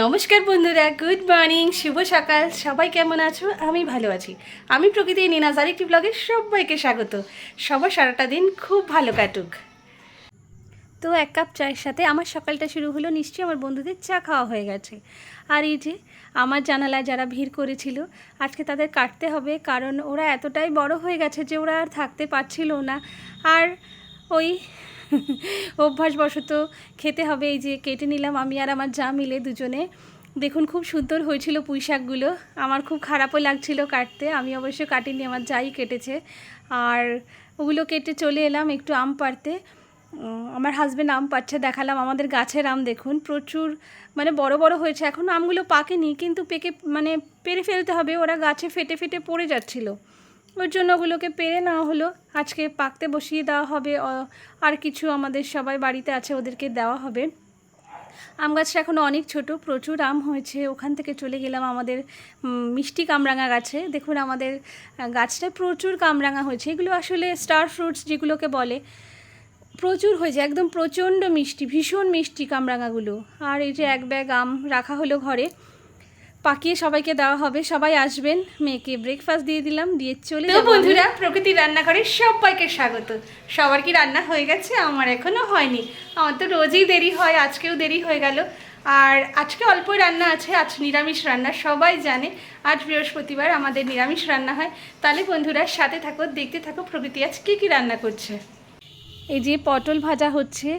নমস্কার বন্ধুরা, good morning, শুভ সকাল। সবাই কেমন আছো? আমি ভালো আছি। আমি প্রকৃতি নিনাজ আরেকটি ব্লগে সবাইকে স্বাগত। সবার সারাটা দিন খুব ভালো কাটুক। তো এক কাপ চায়ের সাথে আমার সকালটা শুরু হলো, নিশ্চয়ই আমার বন্ধুদের চা খাওয়া হয়ে গেছে। আর এই যে আমার জানালায় যারা ভিড় করেছিল, আজকে তাদের কাটতে হবে, কারণ ওরা এতটাই বড় হয়ে গেছে যে ওরা আর থাকতে পারছিল না। আর ওই অভ্যাসবশত খেতে হবে, এই যে কেটে নিলাম আমি আর আমার যা মিলে দুজনে। দেখুন খুব সুন্দর হয়েছিল পুঁই শাকগুলো আমার খুব খারাপও লাগছিল কাটতে, আমি অবশ্য কাটিনি, আমার যাই কেটেছে। আর ওগুলো কেটে চলে এলাম একটু আম পাড়তে। আমার হাজব্যান্ড আম পাচ্ছে দেখালাম আমাদের গাছের আম, দেখুন প্রচুর মানে বড় বড় হয়েছে। এখন আমগুলো পাকেনি, কিন্তু পেকে মানে পেরে ফেলতে হবে, ওরা গাছে ফেটে ফেটে পড়ে যাচ্ছিল। ওর জন্য ওগুলোকে পেরে নেওয়া হলো। আজকে পাকতে বসিয়ে দেওয়া হবে। আর কিছু আমাদের সবাই বাড়িতে আছে, ওদেরকে দেওয়া হবে। আম গাছটা এখন অনেক ছোট, প্রচুর আম হয়েছে। ওখান থেকে চলে গেলাম আমাদের মিষ্টি কামরাঙা গাছে। দেখুন আমাদের গাছটায় প্রচুর কামরাঙা হয়েছে। এগুলো আসলে স্টার ফ্রুটস যেগুলোকে বলে, প্রচুর হয়েছে। একদম প্রচণ্ড মিষ্টি, ভীষণ মিষ্টি কামরাঙাগুলো। আর এই যে এক ব্যাগ আম রাখা হলো ঘরে। পাকিয়ে সবাইকে দেওয়া হবে। সবাই আসবেন। মেয়েকে ব্রেকফাস্ট দিয়ে দিলাম দিয়ে চলে তো বন্ধুরা প্রকৃতির রান্নাঘরে সবাইকে স্বাগত। সবার কি রান্না হয়ে গেছে? আমার এখনও হয়নি। আমার তো রোজই দেরি হয় আজকেও দেরি হয়ে গেল। আর আজকে অল্পই রান্না আছে আজ নিরামিষ রান্না সবাই জানে। আজ বৃহস্পতিবার আমাদের নিরামিষ রান্না হয়। তাহলে বন্ধুরা সাথে থাকো দেখতে থাকো প্রকৃতি আজ কী কী রান্না করছে। এই যে পটল ভাজা হচ্ছে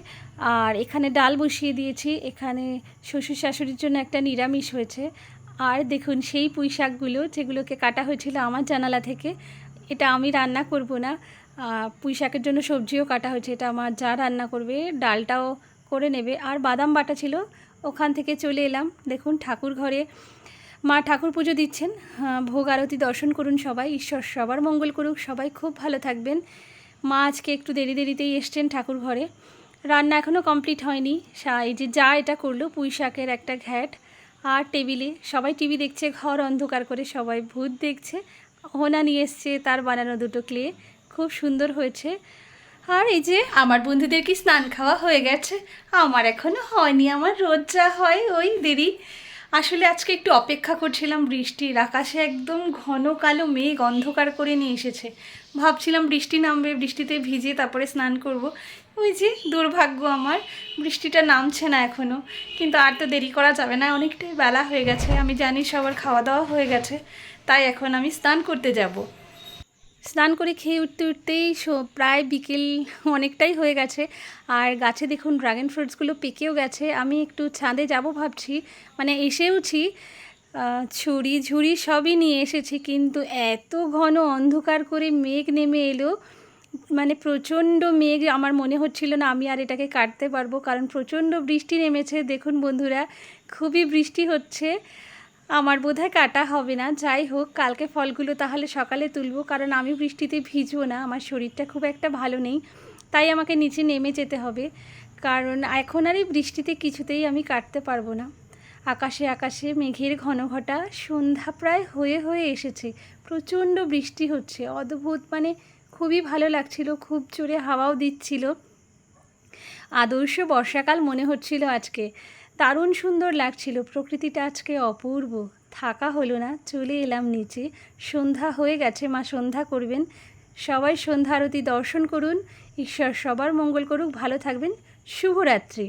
আর এখানে ডাল বসিয়ে দিয়েছি। এখানে শ্বশুর শাশুড়ির জন্য একটা নিরামিষ হয়েছে। আর দেখুন, সেই পুঁই শাকগুলো যেগুলোকে কাটা হয়েছিল আমার জানালা থেকে, এটা আমি রান্না করব না। পুঁই শাকের জন্য সবজিও কাটা হয়েছে, এটা আমার যা রান্না করবে, ডালটাও করে নেবে। আর বাদাম বাটা ছিল, ওখান থেকে চলে এলাম। দেখুন, ঠাকুর ঘরে মা ঠাকুর পুজো দিচ্ছেন। ভোগ আরতি দর্শন করুন সবাই, ঈশ্বর সবার মঙ্গল করুক, সবাই খুব ভালো থাকবেন। মা আজকে একটু দেরি দেরিতেই এসছেন ঠাকুর ঘরে। রান্না এখনও কমপ্লিট হয়নি। এই যে যা এটা করল পুঁই শাকের একটা ঘ্যাট আর টেবিলে সবাই টিভি দেখছে, ঘর অন্ধকার করে সবাই ভূত দেখছে। হোনা নিয়ে এসছে তার বানানো দুটো ক্লে। খুব সুন্দর হয়েছে। আর এই যে আমার বন্ধুদের কি স্নান খাওয়া হয়ে গেছে? আমার এখনও হয়নি, আমার রোজ যা হয় ওই দেরি। আসলে আজকে একটু অপেক্ষা করছিলাম বৃষ্টির আকাশে, একদম ঘন কালো মেঘ অন্ধকার করে নিয়ে এসেছে। ভাবছিলাম বৃষ্টি নামবে, বৃষ্টিতে ভিজে তারপরে স্নান করব। ওই যে দুর্ভাগ্য আমার, বৃষ্টিটা নামছে না এখনও কিন্তু আর তো দেরি করা যাবে না, অনেকটাই বেলা হয়ে গেছে। আমি জানি সবার খাওয়া দাওয়া হয়ে গেছে, তাই এখন আমি স্নান করতে যাব। স্নান করে খেয়ে উঠতে উঠতেই প্রায় বিকেল অনেকটাই হয়ে গেছে। আর গাছে দেখুন ড্রাগন ফ্রুটসগুলো পেকেও গেছে। আমি একটু ছাদে যাব ভাবছি। মানে এসেওছি। ছুরি ঝুড়ি সবই নিয়ে এসেছি কিন্তু এত ঘন অন্ধকার করে মেঘ নেমে এলো। মানে প্রচণ্ড মেঘ আমার মনে হচ্ছিল না আমি আর এটাকে কাটতে পারব। কারণ প্রচণ্ড বৃষ্টি নেমেছে। দেখুন বন্ধুরা, খুবই বৃষ্টি হচ্ছে। আমার বোধহয় কাটা হবে না। যাই হোক, কালকে ফলগুলো তাহলে সকালে তুলবো, কারণ আমি বৃষ্টিতে ভিজবো না, আমার শরীরটা খুব একটা ভালো নেই, তাই আমাকে নিচে নেমে যেতে হবে। কারণ এখন আর এই বৃষ্টিতে কিছুতেই আমি কাটতে পারব না। আকাশে আকাশে মেঘের ঘন ঘটা সন্ধ্যা প্রায় হয়ে হয়ে এসেছে, প্রচণ্ড বৃষ্টি হচ্ছে, অদ্ভুত মানে খুবই ভালো লাগছিল, খুব জোরে হাওয়াও দিচ্ছিল। আদর্শ বর্ষাকাল মনে হচ্ছিল আজকে। দারুণ সুন্দর লাগছিল। প্রকৃতিটা আজকে অপূর্ব। থাকা হলো না, চলে এলাম নিচে। সন্ধ্যা হয়ে গেছে, মা সন্ধ্যা করবেন। সবাই সন্ধ্যা আরতি দর্শন করুন। ঈশ্বর সবার মঙ্গল করুক। ভালো থাকবেন। শুভরাত্রি।